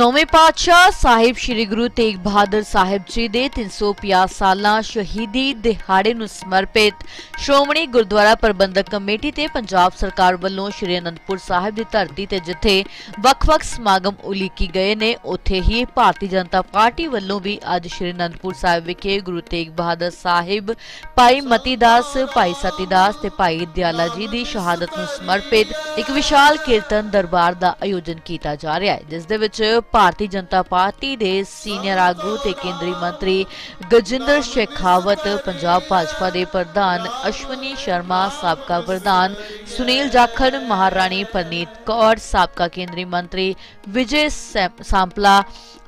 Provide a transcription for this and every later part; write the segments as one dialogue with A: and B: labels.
A: ਨੌਵੇਂ ਪਾਤਸ਼ਾਹ ਸਾਹਿਬ ਸ੍ਰੀ ਗੁਰੂ ਤੇਗ ਬਹਾਦਰ ਸਾਹਿਬ ਜੀ ਦੇ 350 ਸਾਲਾਂ ਸ਼ਹੀਦੀ ਦਿਹਾੜੇ ਨੂੰ ਸਮਰਪਿਤ ਸ਼੍ਰੋਮਣੀ ਗੁਰਦੁਆਰਾ ਪ੍ਰਬੰਧਕ ਕਮੇਟੀ ਤੇ ਪੰਜਾਬ ਸਰਕਾਰ ਵੱਲੋਂ ਸ੍ਰੀ ਅਨੰਦਪੁਰ ਸਾਹਿਬ ਦੀ ਧਰਤੀ ਤੇ ਜਿੱਥੇ ਵੱਖ-ਵੱਖ ਸਮਾਗਮ ਉਲੀਕੀ ਗਏ ਨੇ, ਉੱਥੇ ਹੀ ਭਾਰਤੀ ਜਨਤਾ ਪਾਰਟੀ ਵੱਲੋਂ ਵੀ ਅੱਜ ਸ੍ਰੀ ਅਨੰਦਪੁਰ ਸਾਹਿਬ ਵਿਖੇ ਗੁਰੂ ਤੇਗ ਬਹਾਦਰ ਸਾਹਿਬ, ਭਾਈ ਮਤੀਦਾਸ, ਭਾਈ ਸਤੀਦਾਸ ਤੇ ਭਾਈ ਦਿਆਲਾ ਜੀ ਦੀ ਸ਼ਹਾਦਤ ਨੂੰ ਸਮਰਪਿਤ ਇੱਕ ਵਿਸ਼ਾਲ ਕੀਰਤਨ ਦਰਬਾਰ ਦਾ ਆਯੋਜਨ ਕੀਤਾ ਜਾ ਰਿਹਾ ਹੈ, ਜਿਸ ਦੇ ਵਿੱਚ ਭਾਰਤੀ ਜਨਤਾ ਪਾਰਟੀ ਦੇ ਸੀਨੀਅਰ ਆਗੂ ਤੇ ਕੇਂਦਰੀ ਮੰਤਰੀ ਗਜਿੰਦਰ ਸ਼ੇਖਾਵਤ, ਪੰਜਾਬ ਭਾਜਪਾ ਦੇ ਪ੍ਰਧਾਨ ਅਸ਼ਵਨੀ ਸ਼ਰਮਾ, ਸਾਬਕਾ ਪ੍ਰਧਾਨ ਸੁਨੀਲ ਜਾਖੜ, ਮਹਾਰਾਣੀ ਪਰਨੀਤ ਕੌਰ, ਸਾਬਕਾ ਕੇਂਦਰੀ ਮੰਤਰੀ ਵਿਜੇ ਸੈਮ- ਸਾਂਪਲਾ,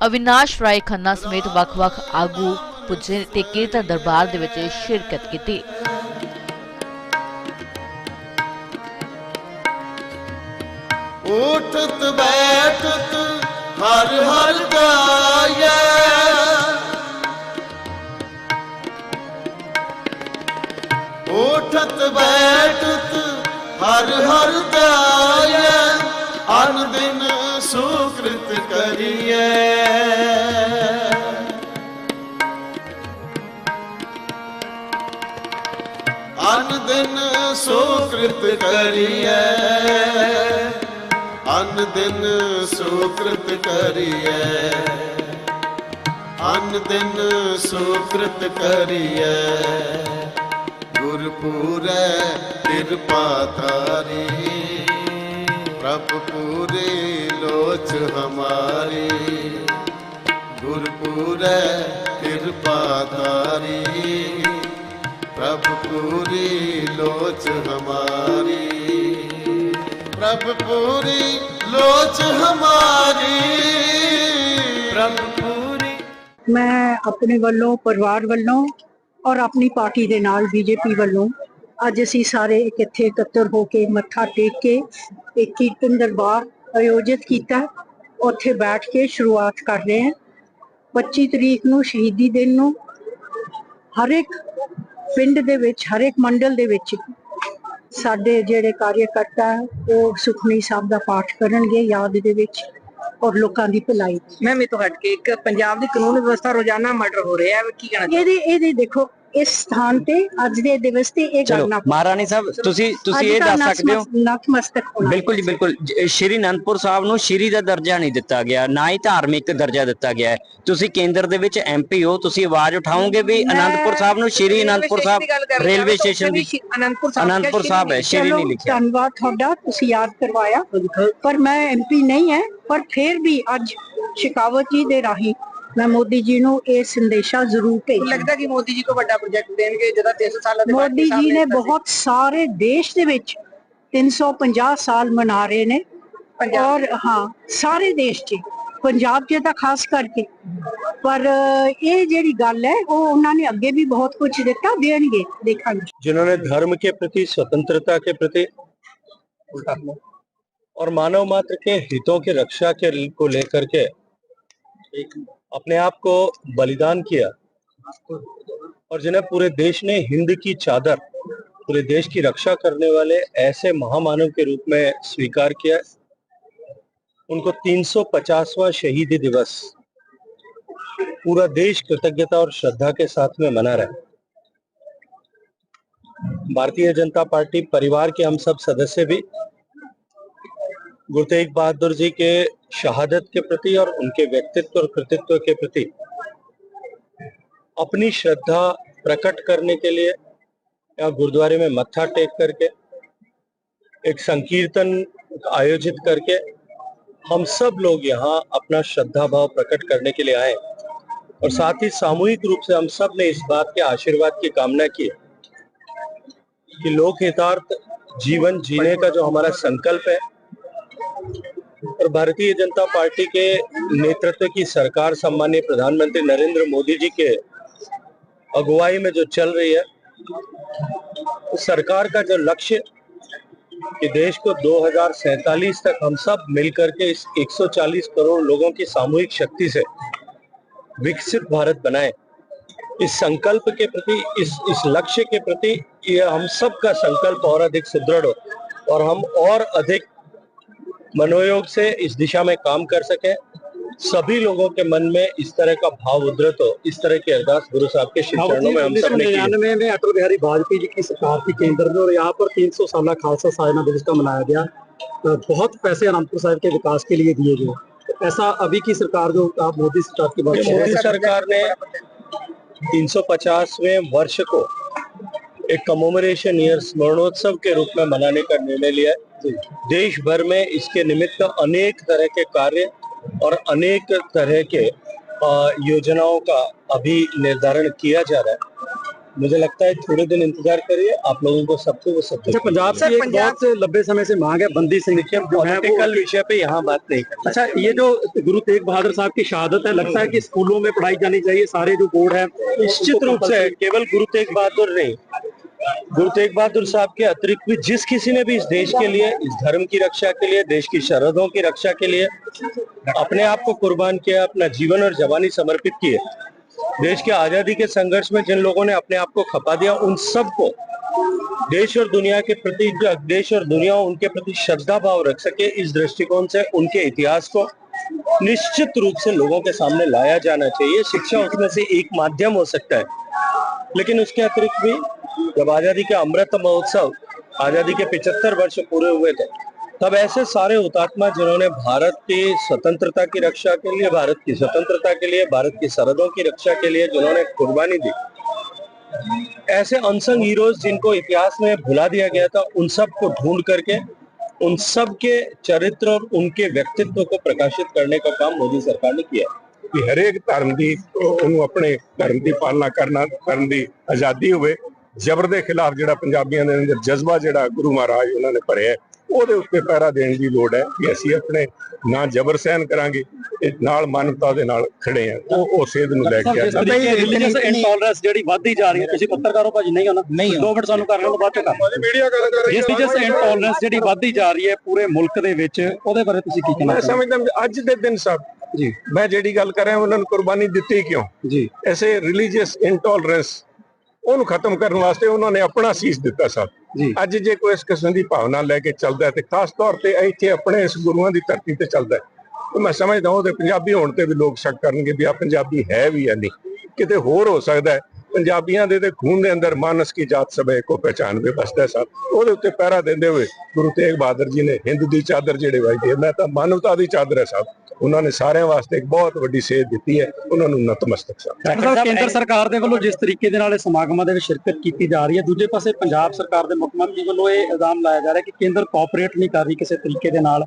A: ਅਵਿਨਾਸ਼ ਰਾਏ ਖੰਨਾ ਸਮੇਤ ਵੱਖ-ਵੱਖ ਆਗੂ ਪੁੱਜੇ ਤੇ ਕੀਰਤਨ ਦਰਬਾਰ ਦੇ ਵਿੱਚ ਸ਼ਿਰਕਤ ਕੀਤੀ।
B: ਉਠਤ ਬੈਠਤ ਹਰ ਹਰ ਗਾਇ ਉਠਤ ਬੈਠਤ ਹਰ ਹਰ ਗਾਇ ਅਨ ਦਿਨ ਸੁਕ੍ਰਿਤ ਕਰੀਏ ਅਨ ਦਿਨ ਸੁਕ੍ਰਿਤ ਕਰੀਏ ਅਨ ਦਿਨ ਸੁਕ੍ਰਿਤ ਕਰੀਏ ਅਨ ਦਿਨ ਸੁਕ੍ਰਿਤ ਕਰੀਏ ਗੁਰਪੂਰੈ ਕਿਰਪਾ ਤਾਰੀ ਪ੍ਰਭ ਪੂਰੇ ਲੋਚ ਹਮਾਰੀ। ਗੁਰਪੂਰੈ ਕਿਰਪਾ ਤਾਰੀ ਪ੍ਰਭ ਪੂਰੀ ਲੋਚ ਹਮਾਰੀ। ਪ੍ਰਭ ਪੂਰੀ ਲੋਚ ਹਮਾਰੀ। ਪ੍ਰਭ ਪੂਰੀ।
C: ਮੈਂ ਆਪਣੇ ਵੱਲੋਂ, ਪਰਿਵਾਰ ਵੱਲੋਂ ਔਰ ਆਪਣੀ ਪਾਰਟੀ ਦੇ ਨਾਲ ਬੀਜੇਪੀ ਵੱਲੋਂ ਅੱਜ ਅਸੀਂ ਸਾਰੇ ਇਕੱਠੇ ਇਕੱਤਰ ਹੋ ਕੇ ਮੱਥਾ ਟੇਕ ਕੇ ਇੱਕ ਕੀਰਤਨ ਦਰਬਾਰ ਆਯੋਜਿਤ ਕੀਤਾ। ਉੱਥੇ ਬੈਠ ਕੇ ਸ਼ੁਰੂਆਤ ਕਰ ਰਹੇ ਹਾਂ। 25 ਤਰੀਕ ਨੂੰ ਸ਼ਹੀਦੀ ਦਿਨ ਨੂੰ ਹਰ ਇੱਕ ਪਿੰਡ ਦੇ ਵਿੱਚ, ਹਰ ਇੱਕ ਮੰਡਲ ਦੇ ਵਿੱਚ ਸਾਡੇ ਜਿਹੜੇ ਕਾਰਜਕਰਤਾ ਉਹ ਸੁਖਮਨੀ ਸਾਹਿਬ ਦਾ ਪਾਠ ਕਰਨਗੇ ਯਾਦ ਦੇ ਵਿੱਚ ਔਰ ਲੋਕਾਂ ਦੀ ਭਲਾਈ।
D: ਮੈਂ ਮੇ ਤੋਂ ਹਟ ਕੇ ਇੱਕ ਪੰਜਾਬ ਦੀ ਕਾਨੂੰਨ ਵਿਵਸਥਾ ਰੋਜ਼ਾਨਾ ਮਰਡਰ ਹੋ ਰਿਹਾ ਹੈ ਕੀ ਕਹਿਣਾ
C: ਇਹਦੇ ਇਹਦੇ ਦੇਖੋ ਇਸ ਸਥਾਨ ਤੇ ਅੱਜ ਦੇ ਦਿਵਸ ਤੇ ਇਹ
E: ਚਲੋ
C: ਕਰਨਾ
E: ਮਹਾਰਾਣੀ ਸਾਹਿਬ ਤੁਸੀਂ ਤੁਸੀਂ ਇਹ ਦੱਸ ਸਕਦੇ ਹੋ?
C: ਨਤਮਸਤਕ ਹੋਣਾ।
E: ਬਿਲਕੁਲ ਜੀ ਬਿਲਕੁਲ। ਜ- ਸ਼੍ਰੀ ਅਨੰਦਪੁਰ ਸਾਹਿਬ ਨੂੰ ਸ਼੍ਰੀ ਦਾ ਦਰਜਾ ਨਹੀਂ ਦਿੱਤਾ ਗਿਆ ਨਾ ਹੀ ਧਾਰਮਿਕ ਦਰਜਾ ਦਿੱਤਾ ਗਿਆ ਹੈ। ਤੁਸੀਂ ਕੇਂਦਰ ਦੇ ਵਿੱਚ ਐਮਪੀ ਹੋ ਤੁਸੀਂ ਆਵਾਜ਼ ਉਠਾਓਗੇ ਵੀ
C: ਮੈਂ
E: ਅਨੰਦਪੁਰ ਸਾਹਿਬ ਨੂੰ ਸ਼੍ਰੀ ਅਨੰਦਪੁਰ ਸਾਹਿਬ ਰੇਲਵੇ ਸਟੇਸ਼ਨ ਦੀ
D: ਅਨੰਦਪੁਰ ਸਾਹਿਬ
E: ਅਨੰਦਪੁਰ ਸਾਹਿਬ ਹੈ ਸ਼੍ਰੀ
C: ਚਲੋ
E: ਨਹੀਂ ਲਿਖਿਆ।
C: ਧੰਨਵਾਦ ਤੁਹਾਡਾ ਤੁਸੀਂ ਯਾਦ ਕਰਵਾਇਆ। ਪਰ ਮੈਂ ਐਮਪੀ ਨਹੀਂ ਹੈ ਪਰ ਫਿਰ ਵੀ ਅੱਜ ਸ਼ਿਕਾਵਤ ਜੀ ਦੇ ਰਾਹੀਂ ਮੈਂ ਮੋਦੀ ਜੀ ਨੂੰ ਇਹ ਸੰਦੇਸ਼ਾ ਜ਼ਰੂਰ ਭੇਜਾਂ
D: ਲੱਗਦਾ ਕਿ ਮੋਦੀ ਜੀ ਕੋ ਵੱਡਾ ਪ੍ਰੋਜੈਕਟ ਦੇਣਗੇ ਜਿਹਦਾ 300 ਸਾਲਾਂ ਦੇ ਬਾਅਦ
C: ਮੋਦੀ ਜੀ ਨੇ ਬਹੁਤ ਸਾਰੇ ਦੇਸ਼ ਦੇ ਵਿੱਚ 350 ਸਾਲ ਮਨਾ ਰਹੇ ਨੇ ਔਰ ਹਾਂ ਸਾਰੇ ਦੇਸ਼ 'ਚ ਪੰਜਾਬ 'ਚ ਤਾਂ ਖਾਸ ਕਰਕੇ ਪਰ ਇਹ ਜਿਹੜੀ ਗੱਲ ਹੈ ਉਹ ਉਹਨਾਂ ਨੇ ਅੱਗੇ ਵੀ ਬਹੁਤ ਕੁਝ ਦਿੱਤਾ ਦੇਣਗੇ ਦੇਖਾਂਗੇ
F: जिन्होंने धर्म के प्रति स्वतंत्रता के प्रति और मानव मात्र के हितों की रक्षा के को लेकर के अपने आप को बलिदान किया और जिन्हें पूरे देश ने हिंद की चादर, पूरे देश की रक्षा करने वाले ऐसे महामानव के रूप में स्वीकार किया। उनको 350वां शहीदी दिवस। पूरा देश कृतज्ञता और श्रद्धा के साथ में मना रहा है। भारतीय जनता पार्टी, परिवार के हम सब सदस्य भी। गुरु तेग बहादुर जी के शहादत के प्रति और उनके व्यक्तित्व और कृतित्व के प्रति अपनी श्रद्धा प्रकट करने के लिए या गुरुद्वारे में मत्था टेक करके, एक संकीर्तन आयोजित करके हम सब लोग यहाँ अपना श्रद्धा भाव प्रकट करने के लिए आए। और साथ ही सामूहिक रूप से हम सबने इस बात के आशीर्वाद की कामना की कि लोक हितार्थ जीवन जीने का जो हमारा संकल्प है और भारतीय जनता पार्टी के नेतृत्व की सरकार सम्मानीय प्रधानमंत्री नरेंद्र मोदी जी के अगुवाई में जो चल रही है उस सरकार का जो लक्ष्य कि देश को दो तक हम सब मिलकर के इस 140 करोड़ लोगों की सामूहिक शक्ति से विकसित भारत बनाए। इस संकल्प के प्रति, इस इस लक्ष्य के प्रति यह हम सब का संकल्प और अधिक सुदृढ़ हो और हम और अधिक मनोयोग से इस दिशा में काम कर सके। सभी लोगों के मन में इस तरह का भाव उद्धृत हो इस तरह की अरदास गुरु साहब के चरणों में हम सबने की
G: में अटल बिहारी वाजपेयी जी की सरकार थी केंद्र में और यहाँ पर 300 साल खालसा साजना दिवस का मनाया गया। बहुत पैसे अनंतपुर साहिब के विकास के लिए दिए गए। तो ऐसा अभी की सरकार जो आप मोदी सरकार की बात
F: मोदी सरकार ने 350वें वर्ष को एक कमोमरेशन ईयर स्मरणोत्सव के रूप में मनाने का निर्णय लिया है। देश भर में इसके निमित्त अनेक तरह के कार्य और अनेक तरह के योजनाओं का अभी निर्धारण किया जा रहा है। मुझे लगता है थोड़े दिन इंतज़ार करिए आप लोगों को सबको वो सब
G: अच्छा पंजाब से एक बहुत से लंबे समय से मांग है बंदी सिंह जो है वो
F: पॉलिटिकल विषय पे यहाँ बात नहीं करना
G: अच्छा ये जो गुरु तेग बहादुर साहब की शहादत है लगता है कि स्कूलों में पढ़ाई जानी चाहिए सारे जो बोर्ड है
F: निश्चित रूप से केवल गुरु तेग बहादुर नहीं गुरु तेग बहादुर साहब के अतिरिक्त भी जिस किसी ने भी इस देश के लिए, इस धर्म की रक्षा के लिए, देश की सरहदों की रक्षा के लिए अपने आप को कुर्बान किया, अपना जीवन और जवानी समर्पित किए, देश के आज़ादी के संघर्ष में जिन लोगों ने अपने आप को खपा दिया, उन सबको देश और दुनिया के प्रति, देश और दुनिया उनके प्रति श्रद्धा भाव रख सके, इस दृष्टिकोण से उनके इतिहास को निश्चित रूप से लोगों के सामने लाया जाना चाहिए। शिक्षा उसमें से एक माध्यम हो सकता है, लेकिन उसके अतिरिक्त भी जब आजादी के अमृत महोत्सव आजादी के 75 वर्ष पूरे हुए थे तब ऐसे सारे हुतात्मा जिन्होंने भारत की स्वतंत्रता की रक्षा के लिए भारत की स्वतंत्रता के लिए भारत की सरहदों की रक्षा के लिए जिन्होंने कुर्बानी दी ऐसे अनसंग हीरोज जिनको इतिहास में भुला दिया गया था उन सब को ढूंढ करके उन सब के चरित्र और उनके व्यक्तित्व को प्रकाशित करने का काम मोदी सरकार ने किया
H: ਕਿ ਹਰੇਕ ਧਰਮ ਦੀ ਉਹਨੂੰ ਆਪਣੇ ਧਰਮ ਦੀ ਪਾਲਣਾ ਕਰਨਾ ਕਰਨ ਦੀ ਆਜ਼ਾਦੀ ਹੋਵੇ ਜ਼ਬਰ ਦੇ ਖਿਲਾਫ ਜਿਹੜਾ ਪੰਜਾਬੀਆਂ ਦੇ ਅੰਦਰ ਜਜ਼ਬਾ ਜਿਹੜਾ ਗੁਰੂ ਮਹਾਰਾਜ ਉਹਨਾਂ ਨੇ ਭਰਿਆ ਉਹਦੇ ਉੱਤੇ ਪਹਿਰਾ ਦੇਣ ਦੀ ਲੋੜ ਹੈ ਕਿ ਅਸੀਂ ਆਪਣੇ ਨਾ ਜ਼ਬਰ ਸਹਿਨ ਕਰਾਂਗੇ ਤੇ ਨਾਲ ਮਾਨਵਤਾ ਦੇ ਨਾਲ ਖੜੇ ਆ ਉਹ ਉਹ ਸੇਧ ਨੂੰ ਲੈ ਕੇ
G: ਤਰੀਕੇ ਰਿਲੀਜੀਅਸ ਇੰਟੋਲਰੈਂਸ ਜਿਹੜੀ ਵੱਧਦੀ ਜਾ ਰਹੀ ਹੈ ਤੁਸੀਂ ਪੱਤਰਕਾਰੋ ਭਾਜੀ ਨਹੀਂ ਹੋਣਾ ਨਹੀਂ ਦੋ ਮਿੰਟ ਸਾਨੂੰ ਕਰ ਲੈਣ ਤੋਂ ਬਾਅਦ ਚ ਕਰ
H: ਮੀਡੀਆ ਗੱਲ ਕਰ
G: ਜਿਸ ਰਿਲੀਜੀਅਸ ਇੰਟੋਲਰੈਂਸ ਜਿਹੜੀ ਵੱਧਦੀ ਜਾ ਰਹੀ ਹੈ ਪੂਰੇ ਮੁਲਕ ਦੇ ਵਿੱਚ ਉਹਦੇ ਬਾਰੇ ਤੁਸੀਂ ਕੀ ਕਹਿਣਾ
H: ਮੈਂ ਸਮਝਦਾ ਅੱਜ ਦੇ ਦਿਨ ਸਾਹਿਬ
G: ਜੀ।
H: ਮੈਂ ਜਿਹੜੀ ਗੱਲ ਕਰ ਰਿਹਾ ਉਹਨਾਂ ਨੂੰ ਕੁਰਬਾਨੀ ਦਿੱਤੀ ਕਿਉਂ?
G: ਜੀ।
H: ਐਸੇ ਰਿਲੀਜੀਅਸ ਇੰਟੋਲਰੈਂਸ ਉਹਨੂੰ ਖਤਮ ਕਰਨ ਵਾਸਤੇ ਉਹਨਾਂ ਨੇ ਆਪਣਾ ਸੀਸ ਦਿੱਤਾ ਸਭ। ਅੱਜ ਜੇ ਕੋਈ ਇਸ ਕਿਸਮ ਦੀ ਭਾਵਨਾ ਲੈ ਕੇ ਚੱਲਦਾ ਤੇ ਖਾਸ ਤੌਰ ਤੇ ਇੱਥੇ ਆਪਣੇ ਇਸ ਗੁਰੂਆਂ ਦੀ ਧਰਤੀ ਤੇ ਚੱਲਦਾ ਮੈਂ ਸਮਝਦਾ ਉਹਦੇ ਪੰਜਾਬੀ ਹੋਣ ਤੇ ਵੀ ਲੋਕ ਸ਼ੱਕ ਕਰਨਗੇ ਵੀ ਆ ਪੰਜਾਬੀ ਹੈ ਵੀ ਜਾਂ ਨਹੀਂ। ਕਿਤੇ ਹੋਰ ਹੋ ਸਕਦਾ ਪੰਜਾਬੀਆਂ ਦੇ ਤੇ ਖੂਨ ਦੇ ਅੰਦਰ ਮਾਨਸ ਕੀ ਜਾਤ ਸਭੇ ਕੋ ਪਹਿਚਾਨਵੇ ਬਸਦਾ ਹੈ ਸਾਹਿਬ ਉਹਦੇ ਉੱਤੇ ਪਹਿਰਾ ਦਿੰਦੇ ਹੋਏ ਗੁਰੂ ਤੇਗ ਬਹਾਦਰ ਜੀ ਨੇ ਹਿੰਦ ਦੀ ਚਾਦਰ ਜਿਹੜੇ ਵਾਈਦੀ ਹੈ ਮੈਂ ਤਾਂ ਮਾਨਵਤਾ ਦੀ ਚਾਦਰ ਹੈ ਸਾਹਿਬ ਉਹਨਾਂ ਨੇ ਸਾਰਿਆਂ ਵਾਸਤੇ ਇੱਕ ਬਹੁਤ ਵੱਡੀ ਸੇਧ ਦਿੱਤੀ ਹੈ ਉਹਨਾਂ ਨੂੰ ਨਤਮਸਤਕ ਸਾਹਿਬ
G: ਕੇਂਦਰ ਸਰਕਾਰ ਦੇ ਵੱਲੋਂ ਜਿਸ ਤਰੀਕੇ ਦੇ ਨਾਲ ਇਹ ਸਮਾਗਮਾਂ ਦੇ ਵਿੱਚ ਸ਼ਿਰਕਤ ਕੀਤੀ ਜਾ ਰਹੀ ਹੈ ਦੂਜੇ ਪਾਸੇ ਪੰਜਾਬ ਸਰਕਾਰ ਦੇ ਮੁੱਖ ਮੰਤਰੀ ਵੱਲੋਂ ਇਹ ਇਲਜ਼ਾਮ ਲਾਇਆ ਜਾ ਰਿਹਾ ਕਿ ਕੇਂਦਰ ਕੋਆਪਰੇਟ ਨਹੀਂ ਕਰ ਰਹੀ ਕਿਸੇ ਤਰੀਕੇ ਦੇ ਨਾਲ।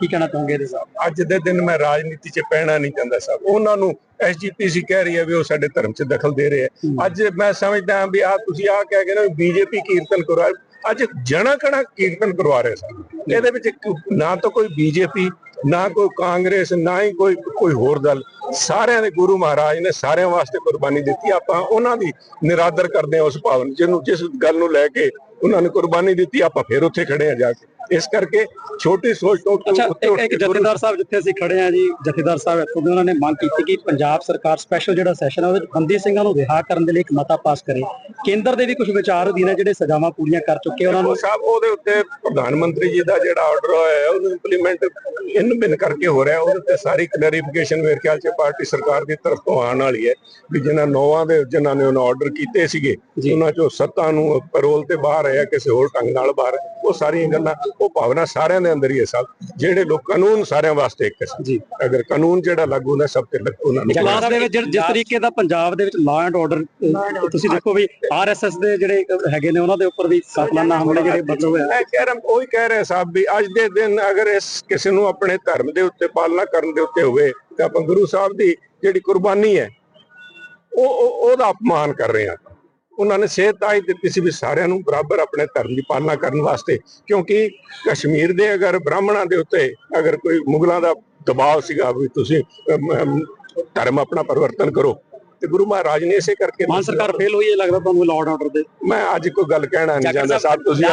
G: ਕੀ ਕਹਿਣਾ ਚਾਹੋਗੇ ਇਹਦੇ ਸਾਹ
H: ਅੱਜ ਦੇ ਦਿਨ ਮੈਂ ਰਾਜਨੀਤੀ 'ਚ ਪੈਣਾ ਨਹੀਂ ਚਾਹੁੰਦਾ ਸਾਹਿਬ ਉਹਨਾਂ ਨੂੰ ਐਸਜੀਪੀਸੀ ਕਹਿ ਰਹੀ ਹੈ ਵੀ ਉਹ ਸਾਡੇ ਧਰਮ 'ਚ ਦਖਲ ਦੇ ਰਹੇ ਹੈ। ਅੱਜ ਮੈਂ ਸਮਝਦਾ ਹਾਂ ਵੀ ਆ ਤੁਸੀਂ ਆ ਕਹਿ ਕੇ ਨਾ ਬੀਜੇਪੀ ਕੀਰਤਨ ਕਰਵਾ ਅੱਜ ਜਣਾ ਕਣਾ ਕੀਰਤਨ ਕਰਵਾ ਰਹੇ ਸਨ ਇਹਦੇ ਵਿੱਚ ਨਾ ਤਾਂ ਕੋਈ ਬੀਜੇਪੀ ਨਾ ਕੋਈ ਕਾਂਗਰਸ ਨਾ ਹੀ ਕੋਈ ਕੋਈ ਹੋਰ ਦਲ। ਸਾਰਿਆਂ ਦੇ ਗੁਰੂ ਮਹਾਰਾਜ ਨੇ ਸਾਰਿਆਂ ਵਾਸਤੇ ਕੁਰਬਾਨੀ ਦਿੱਤੀ। ਆਪਾਂ ਉਹਨਾਂ ਦੀ ਨਿਰਾਦਰ ਕਰਦੇ ਹਾਂ ਉਸ ਭਾਵਨ ਜਿਹਨੂੰ ਜਿਸ ਗੱਲ ਨੂੰ ਲੈ ਕੇ ਉਹਨਾਂ ਨੇ ਕੁਰਬਾਨੀ ਦਿੱਤੀ ਆਪਾਂ ਫਿਰ ਉੱਥੇ ਖੜੇ ਆ ਜਾ ਕੇ। ਇਸ ਕਰਕੇ ਛੋਟੀ ਸੋਚ ਤੋਂ
G: ਅੱਛਾ ਇੱਕ ਜਥੇਦਾਰ ਸਾਹਿਬ ਜਿੱਥੇ ਅਸੀਂ ਖੜੇ ਆ ਜੀ ਜਥੇਦਾਰ ਸਾਹਿਬ ਇੱਥੋਂ ਦੇ ਉਹਨਾਂ ਨੇ ਮੰਗ ਕੀਤੀ ਕਿ ਪੰਜਾਬ ਸਰਕਾਰ ਸਪੈਸ਼ਲ ਜਿਹੜਾ ਸੈਸ਼ਨ ਹੈ ਉਹਦੇ ਵਿੱਚ ਬੰਦੀ ਸਿੰਘਾਂ ਨੂੰ ਰਿਹਾ ਕਰਨ ਦੇ ਲਈ ਇੱਕ ਮਤਾ ਪਾਸ ਕਰੇ। ਕੇਂਦਰ ਦੇ ਵੀ ਕੁਝ ਵਿਚਾਰ ਅਧੀਨ ਹੈ ਜਿਹੜੇ ਸਜ਼ਾਵਾਂ ਪੂਰੀਆਂ ਕਰ ਚੁੱਕੇ ਉਹਨਾਂ ਨੂੰ
H: ਸਾਹਿਬ ਉਹਦੇ ਉੱਤੇ ਪ੍ਰਧਾਨ ਮੰਤਰੀ ਜੀ ਦਾ ਜਿਹੜਾ ਆਰਡਰ ਹੋਇਆ ਹੈ ਉਹਨੂੰ ਇੰਪਲੀਮੈਂਟ ਇਨ ਬਿਨ ਕਰਕੇ ਹੋ ਰਿਹਾ ਉਹਦੇ ਤੇ ਸਾਰੀ ਕਲੈਰੀਫਿਕੇਸ਼ਨ ਮੇਰੇ ਖਿਆਲ ਚ ਪਾਰਟੀ ਸਰਕਾਰ ਦੀ ਤਰਫ ਤੋਂ ਆਉਣ ਵਾਲੀ ਹੈ ਵੀ ਜਿਨ੍ਹਾਂ ਨੌਵਾਂ ਦੇ ਜਿਨ੍ਹਾਂ ਨੇ ਉਹਨਾਂ ਆਰਡਰ ਕੀਤੇ ਸੀਗੇ ਉਹਨਾਂ ਚੋਂ ਸੱਤਾਂ ਨੂੰ ਪੈਰੋਲ ਤੇ ਬਾਹਰ ਹੈ ਕਿਸੇ ਹੋਰ ਢੰਗ ਨਾਲ ਬਾਹਰ। ਉਹ ਸਾਰੀਆਂ ਗੱਲਾਂ ਉਹ ਭਾਵਨਾ ਸਾਰਿਆਂ ਦੇ ਅੰਦਰ ਹੀ ਹੈ ਸਭ ਜਿਹੜੇ ਲੋਕ ਕਾਨੂੰਨ ਸਾਰਿਆਂ ਵਾਸਤੇ ਇੱਕ ਹੈ
G: ਜੀ
H: ਅਗਰ ਕਾਨੂੰਨ ਜਿਹੜਾ ਲਾਗੂ ਹੁੰਦਾ ਸਭ ਤੇ ਲਾਗੂ ਉਹਨਾਂ ਨੂੰ
G: ਕਲਾਸ ਦੇ ਵਿੱਚ ਜਿਸ- ਤਰੀਕੇ ਦਾ ਪੰਜਾਬ ਦੇ ਵਿੱਚ ਲਾਅ ਐਂਡ ਆਰਡਰ ਤੁਸੀਂ ਦੇਖੋ ਵੀ ਆਰਐਸਐਸ ਦੇ ਜਿਹੜੇ ਹੈਗੇ ਨੇ ਉਹਨਾਂ ਦੇ ਉੱਪਰ ਵੀ ਕਾਤਲਾਨਾ ਹਮਲੇ ਜਿਹੜੇ ਬਦਲ ਹੋਏ ਆ।
H: ਮੈਂ ਕਹਿ ਰਿਹਾ ਉਹੀ ਕਹਿ ਰਿਹਾ ਸਾਹਿਬ ਵੀ ਅੱਜ ਦੇ ਦਿਨ ਅਗਰ ਇਸ ਕਿਸੇ ਨੂੰ ਆਪਣੇ ਧਰਮ ਦੇ ਉੱਤੇ, ਪਾਲਣਾ ਕਰਨ ਦੇ ਉੱਤੇ ਹੋਵੇ, ਤਾਂ ਆਪਾਂ ਗੁਰੂ ਸਾਹਿਬ ਦੀ ਜਿਹੜੀ ਕੁਰਬਾਨੀ ਹੈ, ਉਹ ਉਹਦਾ ਅਪਮਾਨ ਕਰ ਰਹੇ ਹਾਂ ਉਹਨਾਂ ਨੇ ਸਿਹਤ ਤਾਂ ਦਿੱਤੀ ਸੀ ਵੀ ਸਾਰਿਆਂ ਨੂੰ ਬਰਾਬਰ ਆਪਣੇ ਧਰਮ ਦੀ ਪਾਲਣਾ ਕਰਨ ਵਾਸਤੇ, ਕਿਉਂਕਿ ਕਸ਼ਮੀਰ ਦੇ ਅਗਰ, ਬ੍ਰਾਹਮਣਾਂ ਦੇ ਉੱਤੇ ਅਗਰ ਕੋਈ ਮੁਗਲਾਂ ਦਾ ਦਬਾਅ ਸੀਗਾ ਵੀ ਤੁਸੀਂ ਧਰਮ ਆਪਣਾ ਪਰਿਵਰਤਨ ਕਰੋ ਤੇ ਗੁਰੂ ਮਹਾਰਾਜ ਨੇ ਇਸੇ ਕਰਕੇ
G: ਮਾਨ ਸਰਕਾਰ ਫੇਲ ਹੋਈ ਹੈ ਲੱਗਦਾ ਤੁਹਾਨੂੰ ਲਾਅ ਆਰਡਰ ਦੇ।
H: ਮੈਂ ਅੱਜ ਕੋਈ ਗੱਲ ਕਹਿਣਾ ਨਹੀਂ ਚਾਹੁੰਦਾ ਸਾਹਿਬ ਤੁਸੀਂ